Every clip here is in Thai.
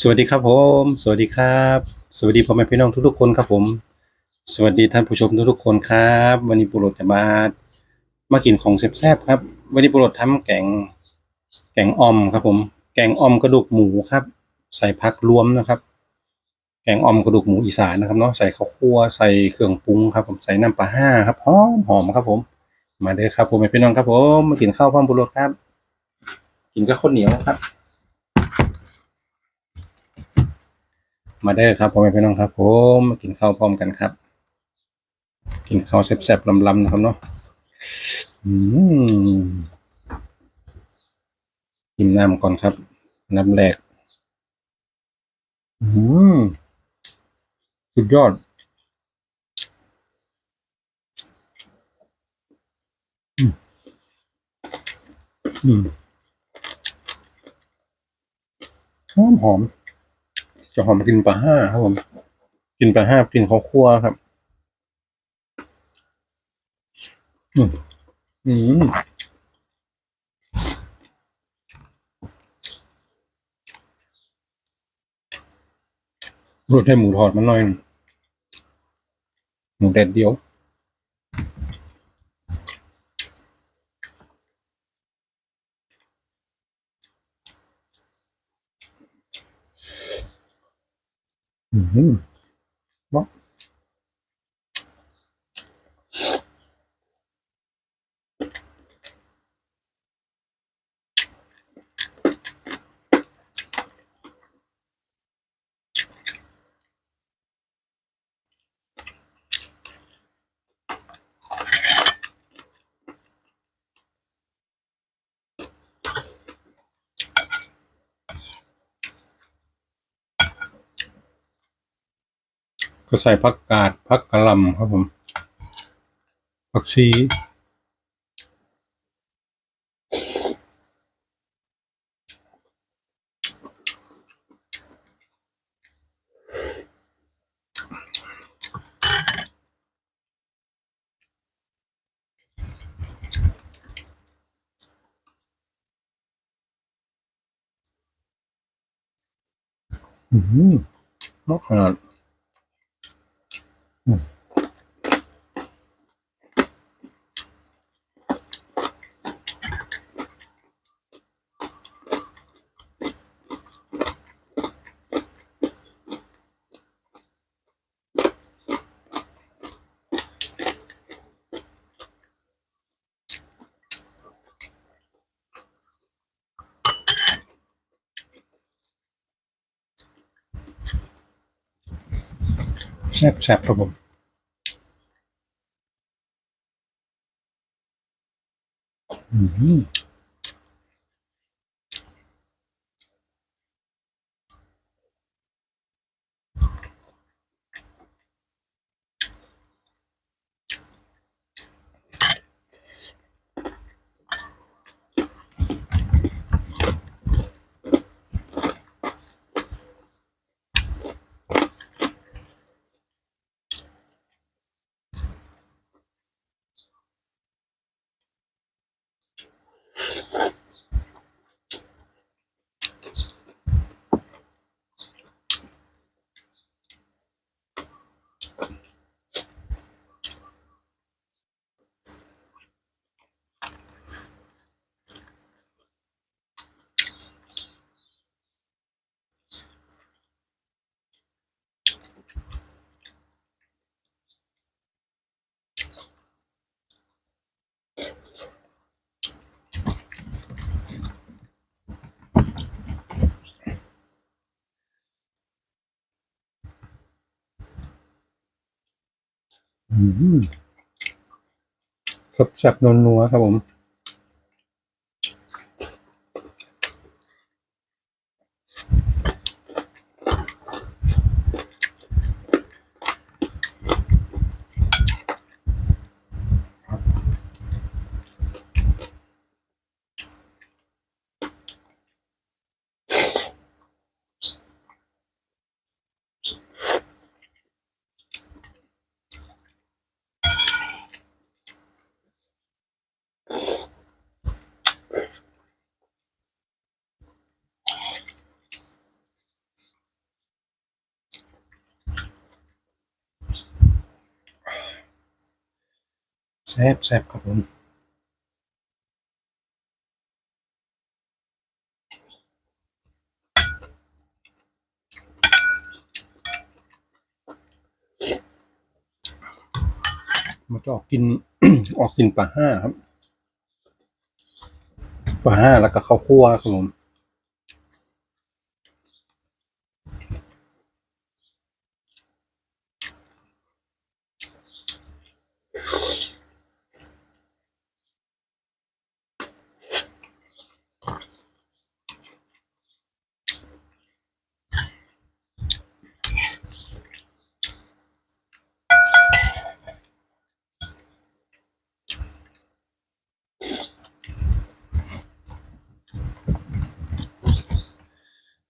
สวัสดีครับผม สวัสดีครับ สวัสดีพ่อแม่พี่น้องทุกๆคนครับผม สวัสดีท่านผู้ชมทุกๆคนครับ วันนี้ปุโรดจะมามากินของแซ่บๆครับ วันนี้ปุโรดทำแกงแกงอ่อมครับผม แกงอ่อมกระดูกหมูครับ ใส่ผักรวมนะครับ แกงอ่อมกระดูกหมูอีสานนะครับเนาะใส่ข้าวคั่วใส่เครื่องปรุงครับผมใส่น้ำปลาห้าครับหอมหอมครับผม มาเด้อครับผมแม่พี่น้องครับผมมากินข้าวพร้อมปุโรดครับ กินกับข้าวเหนียวครับ มาเด้อครับพ่อแม่พี่น้องครับผมมากินข้าวพร้อมกันครับ กินข้าวแซ่บๆลำๆนะครับเนาะอืมกินน้ำก่อนครับ น้ำแรกอืมสุดยอด อืมอืมหอมหอม จะหอมกลินปลาห้าครับผมกลินปลาห้ากลินข้าวคั่วครับ อืมอืมรสให้หมูทอดมันหน่อยหมูแดดเดียว อื ก็ใส่ผักกาดผักกะหล่ำครับผมผักชีอืมมากขนาด Mm. แซ่บแซ่บครับผมอืม แซ่บแซ่บนัวๆครับผม ซ่บแซ่บครับผมมันจะออกกิน ออกกินปลาห้าครับปลาห้าแล้วก็ข้าวคั่วครับผม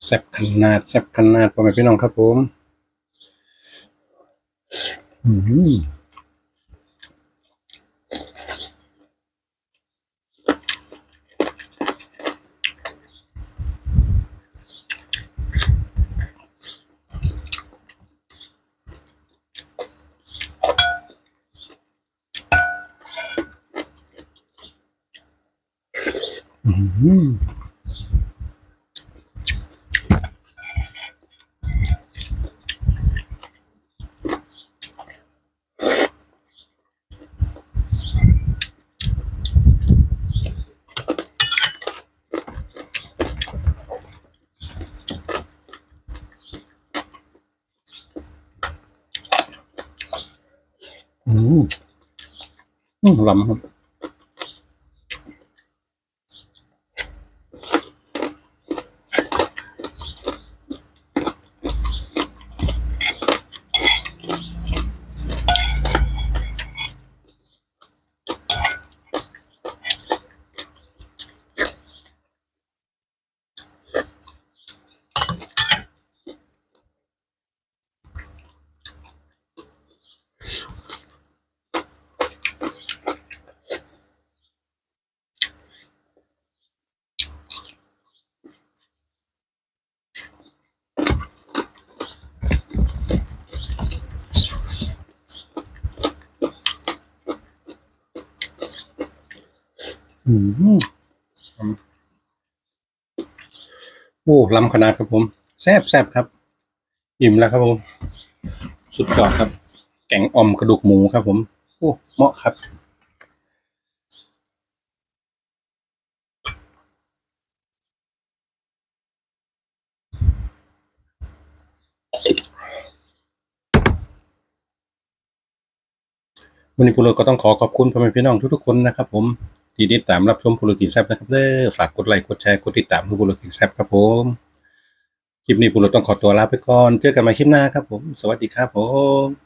แซ่บขนาดแซ่บขนาดพ่อแม่พี่น้องครับผมอืมอืม ลำครับ อืมโอ้ล้ำขนาดครับผมแซ่บแซ่บครับ อิ่มแล้วครับผม สุดยอดครับ แกงอ่อมกระดูกหมูครับ ผมโอ้เหมาะครับวันนี้พวกเราก็ต้องขอขอบคุณพ่อแม่พี่น้องทุกๆคนนะครับผม ที่ติดตามรับชมพลกิจแซบนะครับเด้อฝากกดไลค์กดแชร์กดติดตามพลกิจแซบครับผมคลิปนี้พวกเรต้องขอตัวลาไปก่อนเจอกันใหม่คลิปหน้าครับผม สวัสดีครับผม